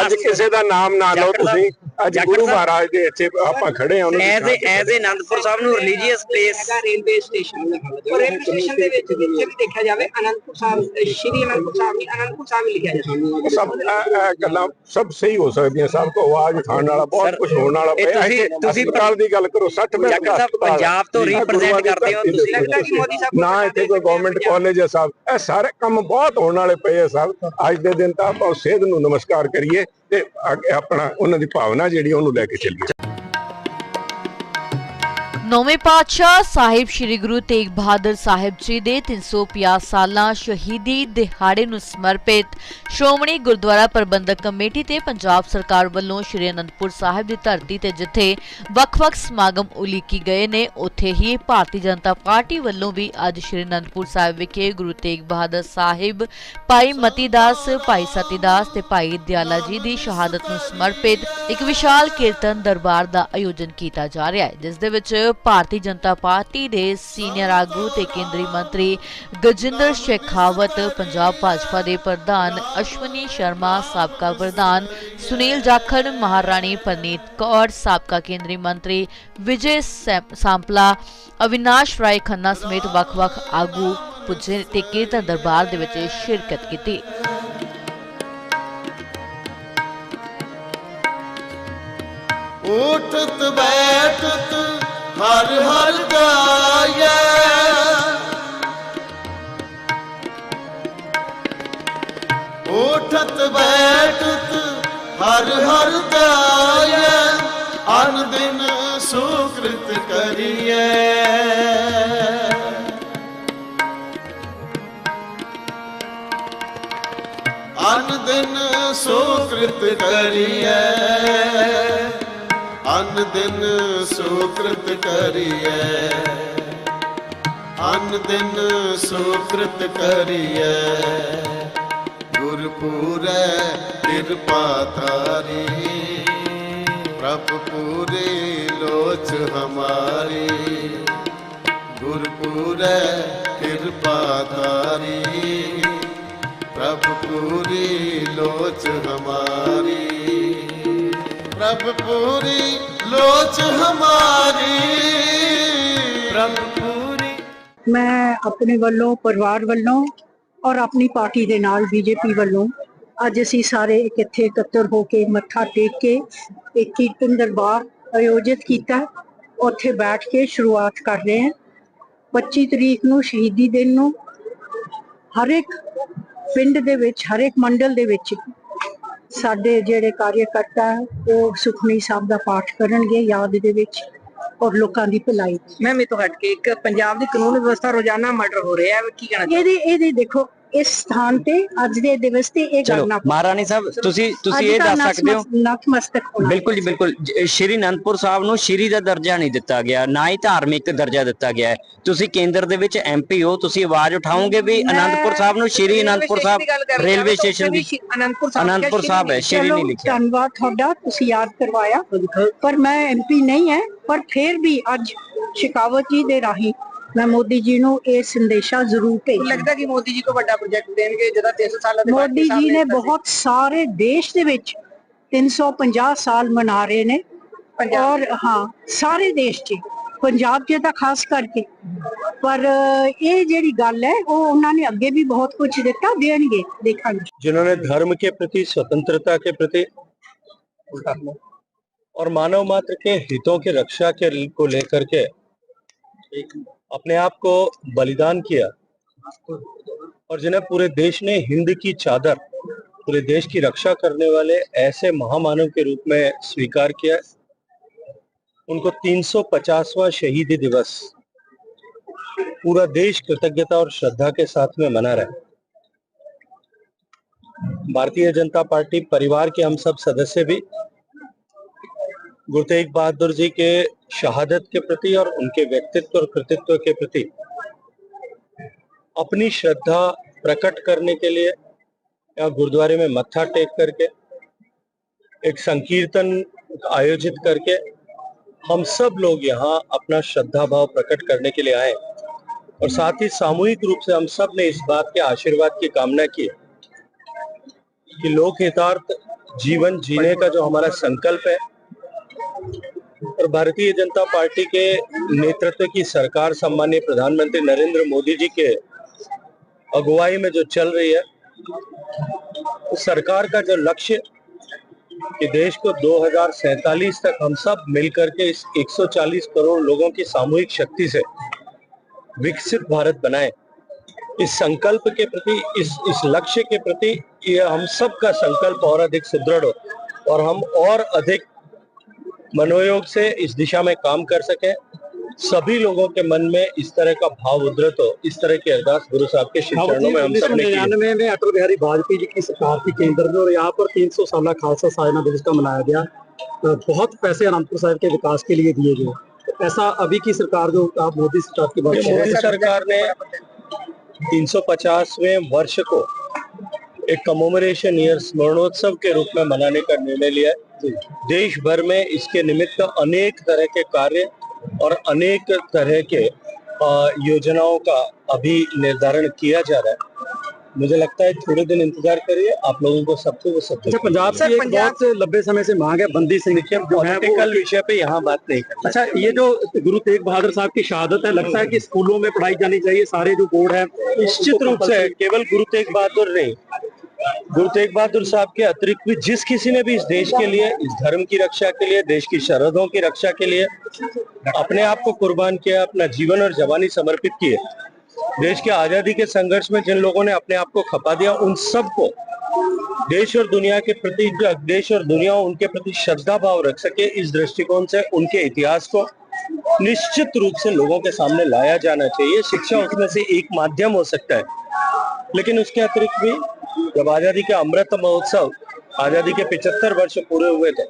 H: ਅੱਜ- ਕਿਸੇ ਦਾ ਨਾਮ ਨਾ ਲਓ ਤੁਸੀਂ ਅੱਜ ਗੁਰੂ ਮਹਾਰਾਜ ਦੇ ਇੱਥੇ ਆਪਾਂ ਖੜੇ ਹਾਂ ਉਹਨਾਂ ਦੀ
E: ਐਜ਼। ਐਜ਼ ਅਨੰਦਪੁਰ ਸਾਹਿਬ ਨੂੰ ਰਿਲੀਜੀਅਸ ਪਲੇਸ
D: ਹੈਗਾ ਰੇਲਵੇ ਸਟੇਸ਼ਨ ਰੇਲਵੇ ਸਟੇਸ਼ਨ ਦੇ ਵਿੱਚ ਜਿੱਥੇ ਵੀ ਦੇਖਿਆ ਜਾਵੇ ਅਨੰਦਪੁਰ ਸਾਹਿਬ ਸ਼੍ਰੀ ਅਨੰਦਪੁਰ ਸਾਹਿਬ ਨਹੀਂ ਅਨੰਦਪੁਰ ਸਾਹਿਬ ਲਿਖਿਆ ਜਾਂਦਾ
H: ਸਭ ਗੱਲਾਂ ਸਭ ਸਹੀ ਹੋ ਸਕਦੀਆਂ ਸਭ ਤੋਂ ਆਵਾਜ਼ ਉਠਾਉਣ ਵਾਲਾ ਬਹੁਤ ਕੁਝ ਹੋਣ ਵਾਲਾ ਪਿਆ।
E: ਤੁਸੀਂ- ਤੁਸੀਂ
H: ਦੀ ਗੱਲ ਕਰੋ 60 ਮਿੰਟ
E: ਪੰਜਾਬ ਤੋਂ represent ਕਰਦੇ ਹੋ ਤੁਸੀਂ।
D: ਲੱਗਦਾ ਕਿ ਮੋਦੀ ਸਾਹਿਬ
H: ਨਾ ਇੱਥੇ ਕੋਈ ਗਵਰਨਮੈਂਟ ਕਾਲਜ ਹੈ ਸਾਹਿਬ, ਇਹ ਸਾਰੇ ਕੰਮ ਬਹੁਤ ਹੋਣ ਵਾਲੇ ਪਏ ਆ ਸਾਹਿਬ। ਅੱਜ ਦੇ ਦਿਨ ਤਾਂ ਆਪਾਂ ਸੇਧ ਨੂੰ ਨਮਸਕਾਰ ਕਰੀਏ ਤੇ ਆਪਣਾ ਉਹਨਾਂ ਦੀ ਭਾਵਨਾ ਜਿਹੜੀ ਉਹਨੂੰ ਲੈ ਕੇ ਚੱਲੀਏ।
A: ਨੌਵੇਂ ਪਾਤਸ਼ਾਹ ਸਾਹਿਬ ਸ੍ਰੀ ਗੁਰੂ ਤੇਗ ਬਹਾਦਰ ਸਾਹਿਬ ਜੀ ਦੇ 350 ਸਾਲਾਂ ਸ਼ਹੀਦੀ ਦਿਹਾੜੇ ਨੂੰ ਸਮਰਪਿਤ ਸ਼੍ਰੋਮਣੀ ਗੁਰਦੁਆਰਾ ਪ੍ਰਬੰਧਕ ਕਮੇਟੀ ਤੇ ਪੰਜਾਬ ਸਰਕਾਰ ਵੱਲੋਂ ਸ੍ਰੀ ਅਨੰਦਪੁਰ ਸਾਹਿਬ ਦੀ ਧਰਤੀ ਤੇ ਜਿੱਥੇ ਵੱਖ-ਵੱਖ ਸਮਾਗਮ ਉਲੀਕੀ ਗਏ ਨੇ, ਉੱਥੇ ਹੀ ਭਾਰਤੀ ਜਨਤਾ ਪਾਰਟੀ ਵੱਲੋਂ ਵੀ ਅੱਜ ਸ੍ਰੀ ਅਨੰਦਪੁਰ ਸਾਹਿਬ ਵਿਖੇ ਗੁਰੂ ਤੇਗ ਬਹਾਦਰ ਸਾਹਿਬ, ਭਾਈ ਮਤੀ ਦਾਸ ਭਾਈ ਸਤੀ ਦਾਸ ਤੇ ਭਾਈ ਦਿਆਲਾ ਜੀ ਦੀ ਸ਼ਹਾਦਤ ਨੂੰ ਸਮਰਪਿਤ ਇੱਕ ਵਿਸ਼ਾਲ ਕੀਰਤਨ ਦਰਬਾਰ ਦਾ ਆਯੋਜਨ ਕੀਤਾ ਜਾ ਰਿਹਾ ਹੈ, ਜਿਸ ਦੇ ਵਿੱਚ ਭਾਰਤੀ ਜਨਤਾ ਪਾਰਟੀ ਦੇ ਸੀਨੀਅਰ ਆਗੂ ਤੇ ਕੇਂਦਰੀ ਮੰਤਰੀ ਗਜਿੰਦਰ ਸ਼ੇਖਾਵਤ, ਪੰਜਾਬ ਭਾਜਪਾ ਦੇ ਪ੍ਰਧਾਨ ਅਸ਼ਵਨੀ ਸ਼ਰਮਾ, ਸਾਬਕਾ ਪ੍ਰਧਾਨ ਸੁਨੀਲ ਜਾਖੜ, ਮਹਾਰਾਣੀ ਪਰਨੀਤ ਕੌਰ, ਸਾਬਕਾ ਕੇਂਦਰੀ ਮੰਤਰੀ ਵਿਜੇ ਸਾਂਪਲਾ, ਅਵਿਨਾਸ਼ ਰਾਏ ਖੰਨਾ ਸਮੇਤ ਵੱਖ-ਵੱਖ ਆਗੂ ਪੁੱਜੇ ਤੇ ਕੀਰਤਨ ਦਰਬਾਰ ਦੇ ਵਿੱਚ ਸ਼ਿਰਕਤ ਕੀਤੀ।
B: ਉਠਤ ਬੈਠਤ ਹਰ ਹਰ ਗਾਇਐ ਉਠਤ ਬੈਠਤ ਹਰ ਹਰ ਗਾਇਐ ਅਨ ਦਿਨ ਸੁਕ੍ਰਿਤ ਕਰੀਐ। ਅਨ ਦਿਨ ਸੁਕ੍ਰਿਤ ਕਰੀਐ। ਅਨ ਦਿਨ ਸੁਕ੍ਰਿਤ ਕਰੀਐ। ਅਨ ਦਿਨ ਸੁਕ੍ਰਿਤ ਕਰੀਐ। ਗੁਰਪੂਰੈ ਕਿਰਪਾ ਤਾਰੀ ਪ੍ਰਭ ਪੂਰੇ ਲੋਚ ਹਮਾਰੀ। ਗੁਰਪੂਰੈ ਕਿਰਪਾ ਤਾਰੀ ਪ੍ਰਭ ਪੂਰੀ ਲੋਚ ਹਮਾਰੀ। ਪ੍ਰਭ ਪੂਰੀ ਲੋਚ ਹਮਾਰੀ। ਪ੍ਰਭ ਪੂਰੀ।
C: ਮੈਂ ਆਪਣੇ ਵੱਲੋਂ, ਪਰਿਵਾਰ ਵੱਲੋਂ ਔਰ ਆਪਣੀ ਪਾਰਟੀ ਦੇ ਨਾਲ ਬੀਜੇਪੀ ਵੱਲੋਂ ਅੱਜ ਅਸੀਂ ਸਾਰੇ ਇਕੱਠੇ ਇਕੱਤਰ ਹੋ ਕੇ ਮੱਥਾ ਟੇਕ ਕੇ ਇੱਕ ਕੀਰਤਨ ਦਰਬਾਰ ਆਯੋਜਿਤ ਕੀਤਾ। ਉੱਥੇ ਬੈਠ ਕੇ ਸ਼ੁਰੂਆਤ ਕਰ ਰਹੇ ਹਾਂ। 25 ਤਰੀਕ ਨੂੰ ਸ਼ਹੀਦੀ ਦਿਨ ਨੂੰ ਹਰ ਇੱਕ ਪਿੰਡ ਦੇ ਵਿੱਚ, ਹਰ ਇੱਕ ਮੰਡਲ ਦੇ ਵਿੱਚ ਸਾਡੇ ਜਿਹੜੇ ਕਾਰਜਕਰਤਾ ਉਹ ਸੁਖਮਨੀ ਸਾਹਿਬ ਦਾ ਪਾਠ ਕਰਨਗੇ ਯਾਦ ਦੇ ਵਿੱਚ ਔਰ ਲੋਕਾਂ ਦੀ ਭਲਾਈ
D: ਮੈਂ ਮੇ ਤੋਂ ਹਟ ਕੇ ਇੱਕ ਪੰਜਾਬ ਦੀ ਕਾਨੂੰਨ ਵਿਵਸਥਾ ਰੋਜ਼ਾਨਾ ਮਰਡਰ ਹੋ ਰਿਹਾ ਹੈ ਕੀ ਕਹਿਣਾ
C: ਇਹਦੇ ਇਹਦੇ ਦੇਖੋ ਇਸ ਸਥਾਨ ਤੇ ਅੱਜ ਦੇ ਦਿਵਸ ਤੇ ਇਹ
E: ਚਲੋ
C: ਕਰਨਾ
E: ਮਹਾਰਾਣੀ ਸਾਹਿਬ ਤੁਸੀਂ ਤੁਸੀਂ ਇਹ ਦੱਸ ਸਕਦੇ ਹੋ?
C: ਨਤਮਸਤਕ ਹੋਣਾ
E: ਬਿਲਕੁਲ ਜੀ ਬਿਲਕੁਲ। ਸ਼੍ਰੀ ਅਨੰਦਪੁਰ ਸਾਹਿਬ ਨੂੰ ਸ਼੍ਰੀ ਦਾ ਦਰਜਾ ਨਹੀਂ ਦਿੱਤਾ ਗਿਆ। ਨਾ ਹੀ ਧਾਰਮਿਕ ਦਰਜਾ ਦਿੱਤਾ ਗਿਆ ਹੈ। ਤੁਸੀਂ ਕੇਂਦਰ ਦੇ ਵਿੱਚ ਐਮਪੀ ਹੋ ਤੁਸੀਂ ਆਵਾਜ਼ ਉਠਾਓਗੇ ਵੀ ਅਨੰਦਪੁਰ ਸਾਹਿਬ ਨੂੰ ਸ਼੍ਰੀ ਅਨੰਦਪੁਰ ਸਾਹਿਬ ਰੇਲਵੇ ਸਟੇਸ਼ਨ ਦੀ
D: ਅਨੰਦਪੁਰ ਸਾਹਿਬ
E: ਹੈ ਸ਼੍ਰੀ ਨਹੀਂ ਲਿਖਿਆ।
C: ਧੰਨਵਾਦ ਤੁਹਾਡਾ ਤੁਸੀਂ ਯਾਦ ਕਰਵਾਇਆ। ਪਰ ਮੈਂ ਐਮਪੀ ਨਹੀਂ ਹੈ ਪਰ ਫਿਰ ਵੀ ਅੱਜ ਸ਼ਿਕਾਵਤ ਜੀ ਦੇ ਰਾਹੀਂ ਮੈਂ ਮੋਦੀ ਜੀ ਨੂੰ ਇਹ ਸੰਦੇਸ਼ਾ ਜ਼ਰੂਰ ਭੇਜਾਂ
D: ਲੱਗਦਾ ਕਿ ਮੋਦੀ ਜੀ ਕੋ ਵੱਡਾ ਪ੍ਰੋਜੈਕਟ ਦੇਣਗੇ ਜਿਹਦਾ 300 ਸਾਲਾਂ ਦੇ ਬਾਅਦ
C: ਮੋਦੀ
D: ਕਿਸਾਨ
C: ਜੀ ਨੇ
D: ਦਿੱਤਾ ਸੀ।
C: ਬਹੁਤ ਸਾਰੇ ਦੇਸ਼ ਦੇ ਵਿੱਚ 350 ਸਾਲ ਮਨਾ ਰਹੇ ਨੇ
D: ਪੰਜਾਬ
C: ਔਰ ਹਾਂ ਸਾਰੇ ਦੇਸ਼ 'ਚ ਪੰਜਾਬ 'ਚ ਤਾਂ ਖਾਸ ਕਰਕੇ ਪਰ ਅਹ, ਇਹ ਜਿਹੜੀ ਗੱਲ ਹੈ ਉਹ ਉਹਨਾਂ ਨੇ ਅੱਗੇ ਵੀ ਬਹੁਤ ਕੁਝ ਦਿੱਤਾ ਦੇਣਗੇ ਦੇਖਾਂਗੇ
F: जिन्होंने धर्म के प्रति स्वतंत्रता के प्रति और मानव मात्र के हितों की रक्षा के को लेकर के अपने आप को बलिदान किया और जिन्हें पूरे देश ने हिंद की चादर, पूरे देश की रक्षा करने वाले ऐसे महामानव के रूप में स्वीकार किया। उनको 350वां शहीदी दिवस पूरा देश कृतज्ञता और श्रद्धा के साथ में मना रहा है। भारतीय जनता पार्टी परिवार के हम सब सदस्य भी गुरु तेग बहादुर जी के शहादत के प्रति और उनके व्यक्तित्व और कृतित्व के प्रति अपनी श्रद्धा प्रकट करने के लिए यहाँ गुरुद्वारे में मत्था टेक करके, एक संकीर्तन आयोजित करके हम सब लोग यहाँ अपना श्रद्धा भाव प्रकट करने के लिए आए और साथ ही सामूहिक रूप से हम सबने इस बात के आशीर्वाद की कामना की कि लोक हितार्थ जीवन जीने का जो हमारा संकल्प है और भारतीय जनता पार्टी के नेतृत्व की सरकार सम्मानीय प्रधानमंत्री नरेंद्र मोदी जी के अगुवाई में जो चल रही है, उस सरकार का जो लक्ष्य कि देश को 2047 तक हम सब मिलकर के इस 140 करोड़ लोगों की सामूहिक शक्ति से विकसित भारत बनाए। इस संकल्प के प्रति, इस इस लक्ष्य के प्रति ये हम सब का संकल्प और अधिक सुदृढ़ हो और हम और अधिक मनोयोग से इस दिशा में काम कर सके। सभी लोगों के मन में इस तरह का भाव उद्धृत हो इस तरह की अरदास गुरु साहब के चरणों में हम सबने
G: निन्यानवे में अटल बिहारी वाजपेयी जी की सरकार थी केंद्र में और यहाँ पर 300 साल खालसा साजना दिवस का मनाया गया। बहुत पैसे अनंतपुर साहब के विकास के लिए दिए गए। ऐसा अभी की सरकार जो आप मोदी सरकार की बात
F: मोदी सरकार ने 350वें वर्ष को एक कमोमरेशन ईयर स्मरणोत्सव के रूप में मनाने का निर्णय लिया है। देश भर में इसके निमित्त अनेक तरह के कार्य और अनेक तरह के योजनाओं का अभी निर्धारण किया जा रहा है। मुझे लगता है थोड़े दिन इंतज़ार करिए आप लोगों को सबको वो सब
G: अच्छा पंजाब से एक बहुत लंबे समय से मांग है बंदी सिंह जो है वो
F: पॉलिटिकल विषय पे यहाँ बात नहीं
G: अच्छा ये जो गुरु तेग बहादुर साहब की शहादत है लगता है कि स्कूलों में पढ़ाई जानी चाहिए सारे जो बोर्ड है
F: निश्चित रूप से केवल गुरु तेग बहादुर नहीं गुरु तेग बहादुर साहब के अतिरिक्त भी जिस किसी ने भी इस देश के लिए, इस धर्म की रक्षा के लिए, देश की सरहदों की रक्षा के लिए अपने आप को कुर्बान किया, अपना जीवन और जवानी समर्पित किए, देश के आज़ादी के संघर्ष में जिन लोगों ने अपने आप को खपा दिया, उन सबको देश और दुनिया के प्रति, देश और दुनिया उनके प्रति श्रद्धा भाव रख सके, इस दृष्टिकोण से, उनके इतिहास को निश्चित रूप से लोगों के सामने लाया जाना चाहिए। शिक्षा उसमें से एक माध्यम हो सकता है, लेकिन उसके अतिरिक्त भी जब आजादी के अमृत महोत्सव आजादी के 75 वर्ष पूरे हुए थे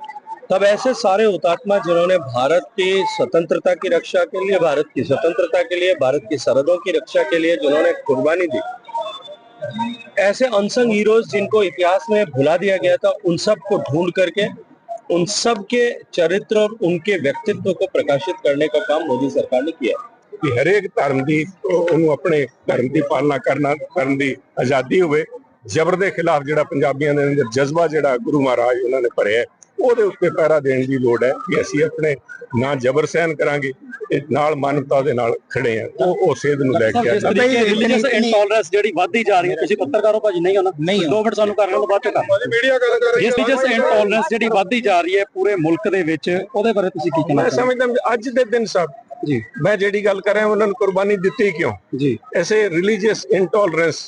F: तब ऐसे सारे हुतात्मा जिन्होंने भारत की स्वतंत्रता की रक्षा के लिए भारत की स्वतंत्रता के लिए भारत की सरहदों की रक्षा के लिए जिन्होंने कुर्बानी दी ऐसे अनसंग हीरोज जिनको इतिहास में भुला दिया गया था उन सब को ढूंढ करके उन सब के चरित्र और उनके व्यक्तित्व को प्रकाशित करने का काम मोदी सरकार ने किया है
H: ਕਿ ਹਰੇਕ ਧਰਮ ਦੀ ਉਹ- ਉਹਨੂੰ ਆਪਣੇ ਧਰਮ ਦੀ ਪਾਲਣਾ ਕਰਨਾ ਕਰਨ ਦੀ ਆਜ਼ਾਦੀ ਹੋਵੇ ਜ਼ਬਰ ਦੇ ਖਿਲਾਫ ਜਿਹੜਾ ਪੰਜਾਬੀਆਂ ਦੇ ਅੰਦਰ ਜਜ਼ਬਾ ਜਿਹੜਾ ਗੁਰੂ ਮਹਾਰਾਜ ਉਹਨਾਂ ਨੇ ਭਰਿਆ ਹੈ, ਉਹਦੇ ਉੱਤੇ ਪਹਿਰਾ ਦੇਣ ਦੀ ਲੋੜ ਹੈ ਕਿ ਅਸੀਂ ਆਪਣੇ ਨਾ ਜ਼ਬਰ ਸਹਿਨ ਕਰਾਂਗੇ ਤੇ ਨਾਲ ਮਾਨਵਤਾ ਦੇ ਨਾਲ ਖੜੇ ਆ ਉਹ ਉਹ ਸੇਧ ਨੂੰ ਲੈ ਕੇ
G: ਤਰੀਕੇ ਰਿਲੀਜੀਅਸ ਇੰਟੋਲਰੈਂਸ ਜਿਹੜੀ ਵੱਧਦੀ ਜਾ ਰਹੀ ਹੈ ਤੁਸੀਂ ਪੱਤਰਕਾਰੋ ਭਾਜੀ ਨਹੀਂ ਹੋਣਾ
I: ਨਹੀਂ
G: ਦੋ ਮਿੰਟ ਸਾਨੂੰ ਕਰਨ ਤੋਂ ਬਾਅਦ ਚ ਕਰ
H: ਮੀਡੀਆ ਗੱਲ ਕਰ
G: ਜਿਸ ਰਿਲੀਜੀਅਸ ਇੰਟੋਲਰੈਂਸ ਜਿਹੜੀ ਵੱਧਦੀ ਜਾ ਰਹੀ ਹੈ ਪੂਰੇ ਮੁਲਕ ਦੇ ਵਿੱਚ ਉਹਦੇ ਬਾਰੇ ਤੁਸੀਂ ਕੀ ਕਹਿਣਾ
H: ਮੈਂ ਸਮਝਦਾ ਅੱਜ ਦੇ ਦਿਨ ਸਾਹਿਬ
G: ਜੀ।
H: ਮੈਂ ਜਿਹੜੀ ਗੱਲ ਕਰ ਰਿਹਾ ਉਹਨਾਂ ਨੂੰ ਕੁਰਬਾਨੀ ਦਿੱਤੀ ਕਿਉਂ?
G: ਜੀ।
H: ਐਸੇ ਰਿਲੀਜੀਅਸ ਇੰਟੋਲਰੈਂਸ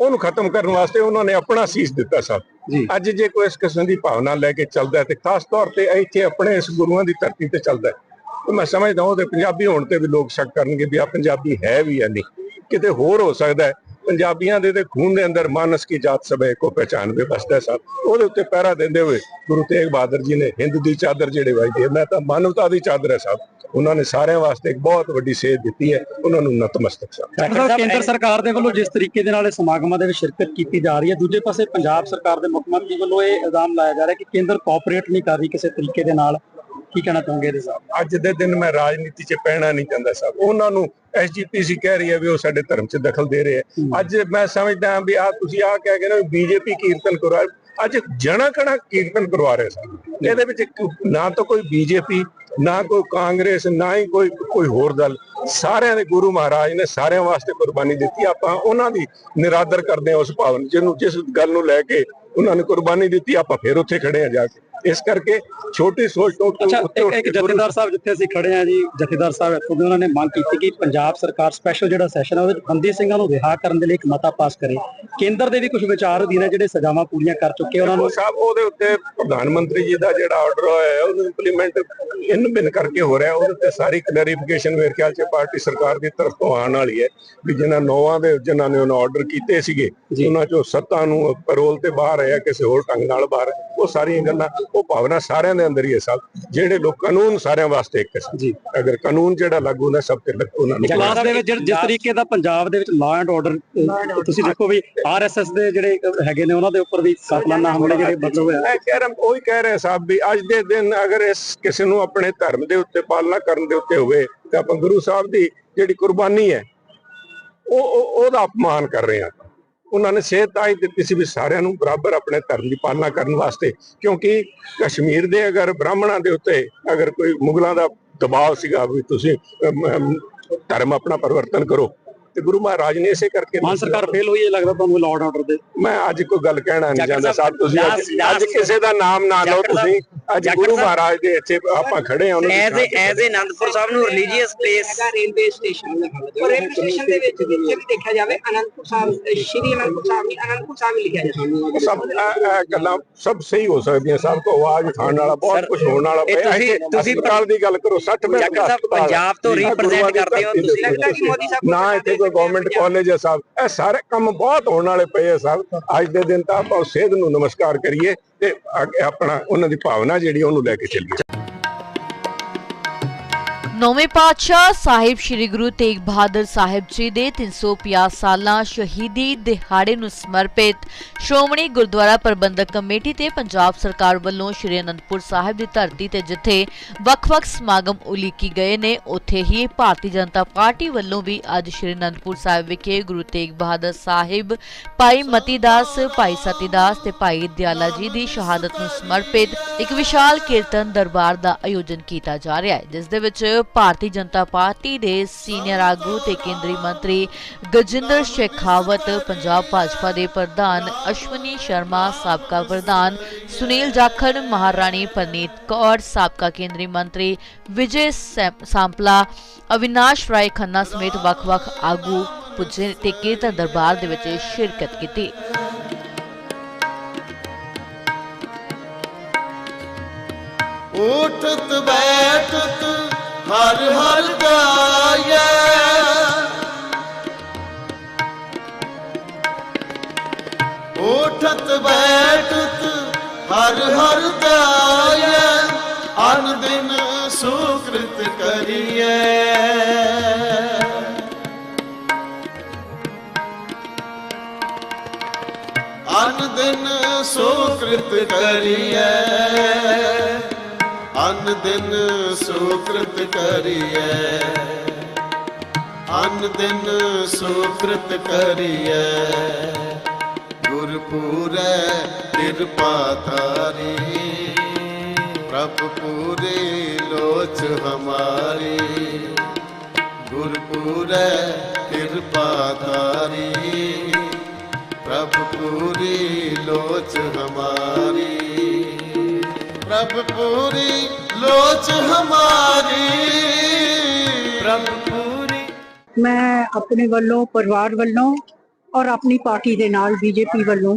H: ਉਹਨੂੰ ਖਤਮ ਕਰਨ ਵਾਸਤੇ ਉਹਨਾਂ ਨੇ ਆਪਣਾ ਸੀਸ ਦਿੱਤਾ ਸਭ। ਅੱਜ ਜੇ ਕੋਈ ਇਸ ਕਿਸਮ ਦੀ ਭਾਵਨਾ ਲੈ ਕੇ ਚੱਲਦਾ ਤੇ ਖਾਸ ਤੌਰ ਤੇ ਇੱਥੇ ਆਪਣੇ ਇਸ ਗੁਰੂਆਂ ਦੀ ਧਰਤੀ ਤੇ ਚੱਲਦਾ ਤੇ ਮੈਂ ਸਮਝਦਾ ਉਹਦੇ ਪੰਜਾਬੀ ਹੋਣ ਤੇ ਵੀ ਲੋਕ ਸ਼ੱਕ ਕਰਨਗੇ ਵੀ ਆ ਪੰਜਾਬੀ ਹੈ ਵੀ ਹੈ ਨਹੀਂ। ਕਿਤੇ ਹੋਰ ਹੋ ਸਕਦਾ ਪੰਜਾਬੀਆਂ ਦੇ ਤੇ ਖੂਨ ਦੇ ਅੰਦਰ ਮਾਨਸ ਕੀ ਜਾਤ ਸਭੇ ਕੋ ਪਹਿਚਾਨਵੇ ਬਸਦਾ ਸਾਹਿਬ ਉਹਦੇ ਉੱਤੇ ਪਹਿਰਾ ਦਿੰਦੇ ਹੋਏ ਗੁਰੂ ਤੇਗ ਬਹਾਦਰ ਜੀ ਨੇ ਹਿੰਦ ਦੀ ਚਾਦਰ ਜਿਹੜੇ ਵਾਈਦੀ ਮੈਂ ਤਾਂ ਮਾਨਵਤਾ ਦੀ ਚਾਦਰ ਹੈ ਸਾਹਿਬ ਉਹਨਾਂ ਨੇ ਸਾਰਿਆਂ ਵਾਸਤੇ ਇੱਕ ਬਹੁਤ ਵੱਡੀ ਸੇਧ ਦਿੱਤੀ ਹੈ, ਉਹਨਾਂ ਨੂੰ ਨਤਮਸਤਕ ਸਾਹਿਬ
G: ਕੇਂਦਰ ਸਰਕਾਰ ਦੇ ਵੱਲੋਂ ਜਿਸ ਤਰੀਕੇ ਦੇ ਨਾਲ ਇਹ ਸਮਾਗਮਾਂ ਦੇ ਵਿੱਚ ਸ਼ਿਰਕਤ ਕੀਤੀ ਜਾ ਰਹੀ ਹੈ, ਦੂਜੇ ਪਾਸੇ ਪੰਜਾਬ ਸਰਕਾਰ ਦੇ ਮੁੱਖ ਮੰਤਰੀ ਵੱਲੋਂ ਇਹ ਇਲਜ਼ਾਮ ਲਾਇਆ ਜਾ ਰਿਹਾ ਕਿ ਕੇਂਦਰ ਕੋਆਪਰੇਟ ਨਹੀਂ ਕਰ ਰਹੀ ਕਿਸੇ ਤਰੀਕੇ ਦੇ ਨਾਲ। ਕੀ ਕਹਿਣਾ ਚਾਹੋਗੇ ਇਹਦੇ ਸਾਹਮਣੇ
H: ਅੱਜ ਦੇ ਦਿਨ ਮੈਂ ਰਾਜਨੀਤੀ 'ਚ ਪੈਣਾ ਨਹੀਂ ਚਾਹੁੰਦਾ ਸਾਹਿਬ ਉਹਨਾਂ ਨੂੰ ਐਸਜੀਪੀਸੀ ਕਹਿ ਰਹੀ ਹੈ ਵੀ ਉਹ ਸਾਡੇ ਧਰਮ 'ਚ ਦਖਲ ਦੇ ਰਹੇ ਆ ਅੱਜ ਮੈਂ ਸਮਝਦਾ ਹਾਂ ਵੀ ਆ ਤੁਸੀਂ ਆ ਕਹਿ ਕੇ ਨਾ ਬੀਜੇਪੀ ਕੀਰਤਨ ਕਰਵਾ ਅੱਜ ਜਣਾ ਕਣਾ ਕੀਰਤਨ ਕਰਵਾ ਰਹੇ ਸਨ ਇਹਦੇ ਵਿੱਚ ਨਾ ਤਾਂ ਕੋਈ ਬੀਜੇਪੀ ਨਾ ਕੋਈ ਕਾਂਗਰਸ ਨਾ ਹੀ ਕੋਈ ਕੋਈ ਹੋਰ ਦਲ। ਸਾਰਿਆਂ ਦੇ ਗੁਰੂ ਮਹਾਰਾਜ ਨੇ ਸਾਰਿਆਂ ਵਾਸਤੇ ਕੁਰਬਾਨੀ ਦਿੱਤੀ। ਆਪਾਂ ਉਹਨਾਂ ਦੀ ਨਿਰਾਦਰ ਕਰਦੇ ਹਾਂ ਉਸ ਭਾਵਨ ਜਿਹਨੂੰ ਜਿਸ ਗੱਲ ਨੂੰ ਲੈ ਕੇ ਉਹਨਾਂ ਨੇ ਕੁਰਬਾਨੀ ਦਿੱਤੀ ਆਪਾਂ ਫਿਰ ਉੱਥੇ ਖੜੇ ਆ ਜਾ ਕੇ। ਇਸ ਕਰਕੇ ਛੋਟੀ ਸੋਚ ਤੋਂ
G: ਅੱਛਾ ਇੱਕ ਜਥੇਦਾਰ ਸਾਹਿਬ ਜਿੱਥੇ ਅਸੀਂ ਖੜੇ ਆ ਜੀ ਜਥੇਦਾਰ ਸਾਹਿਬ ਇੱਥੋਂ ਦੇ ਉਹਨਾਂ ਨੇ ਮੰਗ ਕੀਤੀ ਕਿ ਪੰਜਾਬ ਸਰਕਾਰ ਸਪੈਸ਼ਲ ਜਿਹੜਾ ਸੈਸ਼ਨ ਹੈ ਉਹਦੇ ਵਿੱਚ ਬੰਦੀ ਸਿੰਘਾਂ ਨੂੰ ਰਿਹਾ ਕਰਨ ਦੇ ਲਈ ਇੱਕ ਮਤਾ ਪਾਸ ਕਰੇ ਕੇਂਦਰ ਦੇ ਵੀ ਕੁਝ ਵਿਚਾਰ ਅਧੀਨ ਹੈ ਜਿਹੜੇ ਸਜ਼ਾਵਾਂ ਪੂਰੀਆਂ ਕਰ ਚੁੱਕੇ ਉਹਨਾਂ ਨੂੰ
H: ਸਾਹਿਬ ਉਹਦੇ ਉੱਤੇ ਪ੍ਰਧਾਨ ਮੰਤਰੀ ਜੀ ਦਾ ਜਿਹੜਾ ਆਰਡਰ ਹੋਇਆ ਹੈ ਉਹਨੂੰ ਇੰਪਲੀਮੈਂਟ ਇਨ ਬਿਨ ਕਰਕੇ ਹੋ ਰਿਹਾ ਉਹਦੇ ਉੱਤੇ ਸਾਰੀ ਕਲੈਰੀਫਿਕੇਸ਼ਨ ਮੇਰੇ ਖਿਆਲ 'ਚ ਪਾਰਟੀ ਸਰਕਾਰ ਦੀ ਤਰਫ ਤੋਂ ਆਉਣ ਵਾਲੀ ਹੈ ਵੀ ਜਿਨ੍ਹਾਂ ਨੌਵਾਂ ਦੇ ਜਿਨ੍ਹਾਂ ਨੇ ਉਹਨਾਂ ਆਰਡਰ ਕੀਤੇ ਸੀਗੇ। ਉਹਨਾਂ 'ਚੋਂ ਸੱਤਾਂ ਨੂੰ ਪੈਰੋਲ ਤੇ ਬਾਹਰ ਹੈ ਕਿਸੇ ਹੋਰ ਢੰਗ ਨਾਲ ਬਾਹਰ। ਉਹ ਸਾਰੀਆਂ ਗੱਲਾਂ ਉਹ ਭਾਵਨਾ ਸਾਰਿਆਂ ਦੇ ਅੰਦਰ ਹੀ ਹੈ ਸਾਹਿਬ ਜਿਹੜੇ ਲੋਕ ਕਾਨੂੰਨ ਸਾਰਿਆਂ ਵਾਸਤੇ ਇੱਕ ਹੈ
G: ਜੀ।
H: ਅਗਰ ਕਾਨੂੰਨ ਜਿਹੜਾ ਲਾਗੂ ਹੁੰਦਾ ਸਭ ਤੇ ਲੱਗ- ਉਹਨਾਂ ਨੂੰ
G: ਕਲਾਸ ਦੇ ਵਿੱਚ ਜਿਸ- ਤਰੀਕੇ ਦਾ ਪੰਜਾਬ ਦੇ ਵਿੱਚ ਲਾਅ ਐਂਡ ਆਰਡਰ ਤੁਸੀਂ ਦੇਖੋ ਵੀ ਆਰਐਸਐਸ ਦੇ ਜਿਹੜੇ ਹੈਗੇ ਨੇ ਉਹਨਾਂ ਦੇ ਉੱਪਰ ਵੀ ਕਾਤਲਾਨਾ ਹਮਲੇ ਜਿਹੜੇ ਬਦਲ ਹੋਏ ਆ
H: ਮੈਂ ਕਹਿ ਰਿਹਾ ਉਹੀ ਕਹਿ ਰਿਹਾ ਸਾਹਿਬ ਵੀ ਅੱਜ ਦੇ ਦਿਨ ਅਗਰ ਇਸ ਕਿਸੇ ਨੂੰ ਆਪਣੇ ਧਰਮ ਦੇ ਉੱਤੇ ਪਾਲਣਾ ਕਰਨ ਦੇ ਉੱਤੇ ਹੋਵੇ ਤਾਂ ਆਪਾਂ ਗੁਰੂ ਸਾਹਿਬ ਦੀ ਜਿਹੜੀ ਕੁਰਬਾਨੀ ਹੈ ਉਹ ਉਹ- ਉਹਦਾ ਅਪਮਾਨ ਕਰ ਰਹੇ ਹਾਂ। ਉਹਨਾਂ ਨੇ ਸੇਧ ਤਾਂ ਹੀ ਦਿੱਤੀ ਸੀ ਵੀ ਸਾਰਿਆਂ ਨੂੰ ਬਰਾਬਰ ਆਪਣੇ ਧਰਮ ਦੀ ਪਾਲਣਾ ਕਰਨ ਵਾਸਤੇ, ਕਿਉਂਕਿ ਕਸ਼ਮੀਰ ਦੇ ਅਗਰ ਬ੍ਰਾਹਮਣਾਂ ਦੇ ਉੱਤੇ ਅਗਰ ਕੋਈ ਮੁਗਲਾਂ ਦਾ ਦਬਾਅ ਸੀਗਾ ਵੀ ਤੁਸੀਂ ਧਰਮ ਆਪਣਾ ਪਰਿਵਰਤਨ ਕਰੋ ਤੇ ਗੁਰੂ ਮਹਾਰਾਜ ਨੇ ਇਸੇ ਕਰਕੇ
G: ਮਾਨ ਸਰਕਾਰ ਫੇਲ ਹੋਈ ਹੈ ਲੱਗਦਾ ਤੁਹਾਨੂੰ ਲਾਅ ਆਰਡਰ ਦੇ।
H: ਮੈਂ ਅੱਜ ਕੋਈ ਗੱਲ ਕਹਿਣਾ ਨਹੀਂ ਚਾਹੁੰਦਾ ਸਾਹਿਬ ਤੁਸੀਂ ਅੱਜ ਕਿਸੇ ਦਾ ਨਾਮ ਨਾ ਲਓ ਤੁਸੀਂ ਅੱਜ ਗੁਰੂ ਮਹਾਰਾਜ ਦੇ ਇੱਥੇ ਆਪਾਂ ਖੜੇ ਆ ਉਹਨਾਂ ਦੀ
E: ਐਜ਼ ਐਜ਼ ਅਨੰਦਪੁਰ ਸਾਹਿਬ ਨੂੰ
D: religious place railway station railway station ਦੇ ਵਿੱਚ ਵੀ ਦੇਖਿਆ ਜਾਵੇ ਅਨੰਦਪੁਰ ਸਾਹਿਬ ਸ਼੍ਰੀ ਅਨੰਦਪੁਰ ਸਾਹਿਬ ਨਹੀਂ ਅਨੰਦਪੁਰ ਸਾਹਿਬ ਲਿਖਿਆ ਜਾਂਦਾ।
H: ਸਭ ਗੱਲਾਂ ਸਭ ਸਹੀ ਹੋ ਸਕਦੀਆਂ ਸਭ ਤੋਂ ਆਵਾਜ਼ ਉਠਾਉਣ ਵਾਲਾ ਬਹੁਤ ਕੁਝ ਹੋਣ ਵਾਲਾ
E: ਤੁਸੀਂ- ਤੁਸੀਂ
H: ਹਸਪਤਾਲ ਦੀ ਗੱਲ ਕਰੋ 60 ਮਿੰਟ
E: ਪੰਜਾਬ ਤੋਂ represent ਕਰਦੇ ਹੋ ਤੁਸੀਂ।
D: ਲੱਗਦਾ ਕਿ ਮੋਦੀ ਸਾਹਿਬ
H: ਨਾ ਇੱਥੇ ਕੋਈ ਗਵਰਨਮੈਂਟ ਕਾਲਜ ਹੈ ਸਾਹਿਬ, ਇਹ ਸਾਰੇ ਕੰਮ ਬਹੁਤ ਹੋਣ ਵਾਲੇ ਪਏ ਆ ਸਾਹਿਬ। ਅੱਜ ਦੇ ਦਿਨ ਤਾਂ ਆਪਾਂ ਉਸ ਸੇਧ ਨੂੰ ਨਮਸਕਾਰ ਕਰੀਏ ਤੇ ਆਪਣਾ ਉਹਨਾਂ ਦੀ ਭਾਵਨਾ ਜਿਹੜੀ ਉਹਨੂੰ ਲੈ ਕੇ ਚੱਲੀਏ।
A: ਨੌਵੇਂ ਪਾਤਸ਼ਾਹ ਸਾਹਿਬ ਸ੍ਰੀ ਗੁਰੂ ਤੇਗ ਬਹਾਦਰ ਸਾਹਿਬ ਜੀ ਦੇ 350 ਸਾਲਾਂ ਸ਼ਹੀਦੀ ਦਿਹਾੜੇ ਨੂੰ ਸਮਰਪਿਤ ਸ਼੍ਰੋਮਣੀ ਗੁਰਦੁਆਰਾ ਪ੍ਰਬੰਧਕ ਕਮੇਟੀ ਤੇ ਪੰਜਾਬ ਸਰਕਾਰ ਵੱਲੋਂ ਸ੍ਰੀ ਅਨੰਦਪੁਰ ਸਾਹਿਬ ਦੀ ਧਰਤੀ ਤੇ ਜਿੱਥੇ ਵੱਖ-ਵੱਖ ਸਮਾਗਮ ਉਲੀਕੀ ਗਏ ਨੇ, ਉੱਥੇ ਹੀ ਭਾਰਤੀ ਜਨਤਾ ਪਾਰਟੀ ਵੱਲੋਂ ਵੀ ਅੱਜ ਸ੍ਰੀ ਅਨੰਦਪੁਰ ਸਾਹਿਬ ਵਿਖੇ ਗੁਰੂ ਤੇਗ ਬਹਾਦਰ ਸਾਹਿਬ, ਭਾਈ ਮਤੀਦਾਸ, ਭਾਈ ਸਤੀਦਾਸ ਤੇ ਭਾਈ ਦਿਆਲਾ ਜੀ ਦੀ ਸ਼ਹਾਦਤ ਨੂੰ ਸਮਰਪਿਤ ਇੱਕ ਵਿਸ਼ਾਲ ਕੀਰਤਨ ਦਰਬਾਰ ਦਾ ਆਯੋਜਨ ਕੀਤਾ ਜਾ ਰਿਹਾ ਹੈ, ਜਿਸ ਦੇ ਵਿੱਚ ਭਾਰਤੀ ਜਨਤਾ ਪਾਰਟੀ ਦੇ ਸੀਨੀਅਰ ਆਗੂ ਤੇ ਕੇਂਦਰੀ ਮੰਤਰੀ ਗਜਿੰਦਰ ਸ਼ੇਖਾਵਤ, ਪੰਜਾਬ ਭਾਜਪਾ ਦੇ ਪ੍ਰਧਾਨ ਅਸ਼ਵਨੀ ਸ਼ਰਮਾ, ਸਾਬਕਾ ਪ੍ਰਧਾਨ ਸੁਨੀਲ ਜਾਖੜ, ਮਹਾਰਾਣੀ ਪਰਨੀਤ ਕੌਰ, ਸਾਬਕਾ ਕੇਂਦਰੀ ਮੰਤਰੀ ਵਿਜੇ ਸਾਂਪਲਾ, ਅਵਿਨਾਸ਼ ਰਾਏ ਖੰਨਾ ਸਮੇਤ ਵੱਖ-ਵੱਖ ਆਗੂ ਪੁੱਜੇ ਤੇ ਕੀਰਤਨ ਦਰਬਾਰ ਦੇ ਵਿੱਚ ਸ਼ਿਰਕਤ ਕੀਤੀ।
B: ਉਠਤ ਬੈਠਤ ਹਰ ਹਰ ਗਾਇੈ ਉਠਤ ਬੈਠਤ ਹਰ ਹਰ ਗਾਇੈ ਅਨ ਦਿਨ ਸੁਕ੍ਰਿਤ ਕਰੀਐ। ਅਨ ਦਿਨ ਸੁਕ੍ਰਿਤ ਕਰੀਐ। ਅਨ ਦਿਨ ਸੁਕ੍ਰਿਤ ਕਰੀਐ। ਅਨ ਦਿਨ ਸੁਕ੍ਰਿਤ ਕਰੀਐ। ਗੁਰਪੂਰੈ ਕਿਰਪਾ ਤਾਰੀ ਪ੍ਰਭ ਪੂਰੇ ਲੋਚ ਹਮਾਰੀ। ਗੁਰਪੂਰੈ ਕਿਰਪਾ ਤਾਰੀ ਪ੍ਰਭ ਪੂਰੀ ਲੋਚ ਹਮਾਰੀ। ਪ੍ਰਭ ਪੂਰੀ ਲੋਚ ਹਮਾਰੀ। ਪ੍ਰਭ ਪੂਰੀ।
C: ਮੈਂ ਆਪਣੇ ਵੱਲੋਂ, ਪਰਿਵਾਰ ਵੱਲੋਂ ਔਰ ਆਪਣੀ ਪਾਰਟੀ ਦੇ ਨਾਲ ਬੀਜੇਪੀ ਵੱਲੋਂ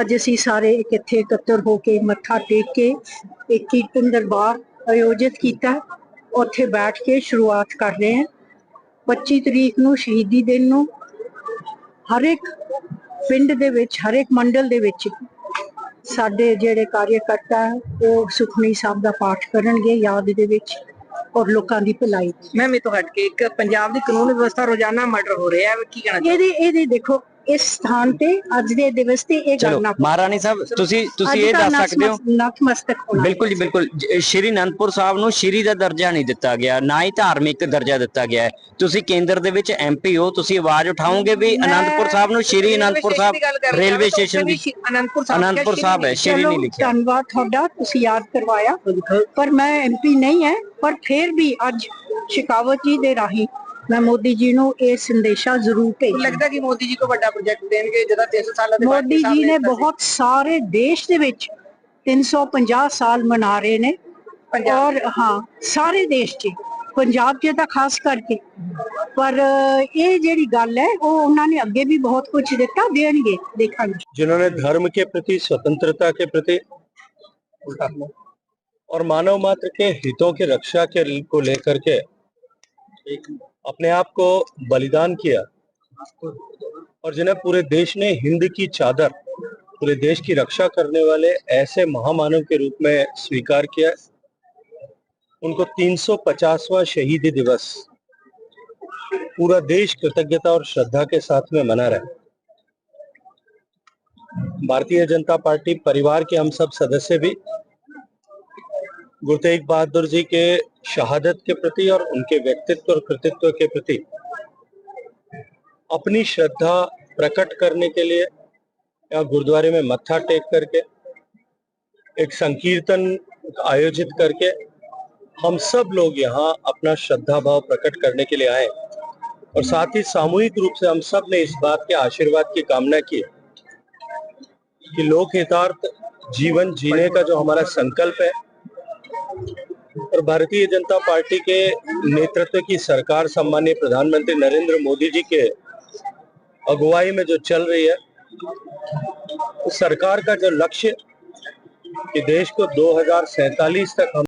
C: ਅੱਜ ਅਸੀਂ ਸਾਰੇ ਇਕੱਠੇ ਇਕੱਤਰ ਹੋ ਕੇ ਮੱਥਾ ਟੇਕ ਕੇ ਇੱਕ ਕੀਰਤਨ ਦਰਬਾਰ ਆਯੋਜਿਤ ਕੀਤਾ। ਉੱਥੇ ਬੈਠ ਕੇ ਸ਼ੁਰੂਆਤ ਕਰ ਰਹੇ ਹਾਂ। 25 ਤਰੀਕ ਨੂੰ ਸ਼ਹੀਦੀ ਦਿਨ ਨੂੰ ਹਰ ਇੱਕ ਪਿੰਡ ਦੇ ਵਿੱਚ, ਹਰ ਇੱਕ ਮੰਡਲ ਦੇ ਵਿੱਚ ਸਾਡੇ ਜਿਹੜੇ ਕਾਰਜਕਰਤਾ ਉਹ ਸੁਖਮਨੀ ਸਾਹਿਬ ਦਾ ਪਾਠ ਕਰਨਗੇ ਯਾਦ ਦੇ ਵਿੱਚ ਔਰ ਲੋਕਾਂ ਦੀ ਭਲਾਈ
D: ਮੈਂ ਮੇ ਤੋਂ ਹਟ ਕੇ ਇੱਕ ਪੰਜਾਬ ਦੀ ਕਾਨੂੰਨ ਵਿਵਸਥਾ ਰੋਜ਼ਾਨਾ ਮਰਡਰ ਹੋ ਰਿਹਾ ਹੈ ਕੀ ਕਹਿਣਾ
C: ਇਹਦੇ ਇਹਦੇ ਦੇਖੋ ਇਸ ਸਥਾਨ ਤੇ ਅੱਜ ਦੇ ਦਿਵਸ ਤੇ ਇਹ
E: ਚਲੋ
C: ਕਰਨਾ
E: ਮਹਾਰਾਣੀ ਸਾਹਿਬ ਤੁਸੀਂ ਤੁਸੀਂ ਇਹ ਦੱਸ ਸਕਦੇ ਹੋ?
C: ਨਤਮਸਤਕ ਹੋਣਾ।
E: ਬਿਲਕੁਲ ਜੀ ਬਿਲਕੁਲ। ਜ- ਸ਼੍ਰੀ ਅਨੰਦਪੁਰ ਸਾਹਿਬ ਨੂੰ ਸ਼੍ਰੀ ਦਾ ਦਰਜਾ ਨਹੀਂ ਦਿੱਤਾ ਗਿਆ ਨਾ ਹੀ ਧਾਰਮਿਕ ਦਰਜਾ ਦਿੱਤਾ ਗਿਆ ਹੈ। ਤੁਸੀਂ ਕੇਂਦਰ ਦੇ ਵਿੱਚ ਐਮਪੀ ਹੋ ਤੁਸੀਂ ਆਵਾਜ਼ ਉਠਾਓਗੇ ਵੀ
C: ਮੈਂ-
E: ਅਨੰਦਪੁਰ ਸਾਹਿਬ ਨੂੰ ਸ਼੍ਰੀ ਅਨੰਦਪੁਰ ਸਾਹਿਬ ਰੇਲਵੇ ਸਟੇਸ਼ਨ ਦੀ
D: ਅਨੰਦਪੁਰ ਸਾਹਿਬ
E: ਅਨੰਦਪੁਰ ਸਾਹਿਬ ਹੈ ਸ਼੍ਰੀ
C: ਚਲੋ
E: ਨਹੀਂ ਲਿਖਿਆ।
C: ਧੰਨਵਾਦ ਤੁਹਾਡਾ ਤੁਸੀਂ ਯਾਦ ਕਰਵਾਇਆ। ਪਰ ਮੈਂ ਐਮਪੀ ਨਹੀਂ ਹੈ ਪਰ ਫਿਰ ਵੀ ਅੱਜ ਸ਼ਿਕਾਵਤ ਜੀ ਦੇ ਰਾਹੀਂ ਮੈਂ ਮੋਦੀ ਜੀ ਨੂੰ ਇਹ ਸੰਦੇਸ਼ਾ ਜ਼ਰੂਰ ਭੇਜਾਂ
D: ਲੱਗਦਾ ਕਿ ਮੋਦੀ ਜੀ ਕੋ ਵੱਡਾ ਪ੍ਰੋਜੈਕਟ ਦੇਣਗੇ ਜਿਹਦਾ 300 ਸਾਲਾਂ ਦੇ ਬਾਅਦ
C: ਮੋਦੀ ਜੀ ਨੇ ਬਹੁਤ ਸਾਰੇ ਦੇਸ਼ ਦੇ ਵਿੱਚ 350 ਸਾਲ ਮਨਾ ਰਹੇ ਨੇ ਔਰ ਹਾਂ ਸਾਰੇ ਦੇਸ਼ 'ਚ ਪੰਜਾਬ 'ਚ ਤਾਂ ਖਾਸ ਕਰਕੇ ਪਰ ਇਹ ਜਿਹੜੀ ਗੱਲ ਹੈ ਉਹ ਉਹਨਾਂ ਨੇ ਅੱਗੇ ਵੀ ਬਹੁਤ ਕੁਝ ਦਿੱਤਾ ਦੇਣਗੇ ਦੇਖਾਂਗੇ
F: जिन्होंने धर्म के प्रति स्वतंत्रता के प्रति और मानव मात्र के हितों की रक्षा के को लेकर के अपने आप को बलिदान किया और जिन्हें पूरे देश ने हिंद की चादर, पूरे देश की रक्षा करने वाले ऐसे महामानव के रूप में स्वीकार किया। उनको 350वां शहीदी दिवस। पूरा देश कृतज्ञता और श्रद्धा के साथ में मना रहा है। भारतीय जनता पार्टी, परिवार के हम सब सदस्य भी गुरु तेग बहादुर जी के शहादत के प्रति और उनके व्यक्तित्व और कृतित्व के प्रति अपनी श्रद्धा प्रकट करने के लिए यहाँ गुरुद्वारे में मत्था टेक करके, एक संकीर्तन आयोजित करके हम सब लोग यहाँ अपना श्रद्धा भाव प्रकट करने के लिए आए और साथ ही सामूहिक रूप से हम सबने इस बात के आशीर्वाद की कामना की कि लोक हितार्थ जीवन जीने का जो हमारा संकल्प है और भारतीय जनता पार्टी के नेतृत्व की सरकार सम्मानीय प्रधानमंत्री नरेंद्र मोदी जी के अगुवाई में जो चल रही है, उस सरकार का जो लक्ष्य कि देश को दो तक हम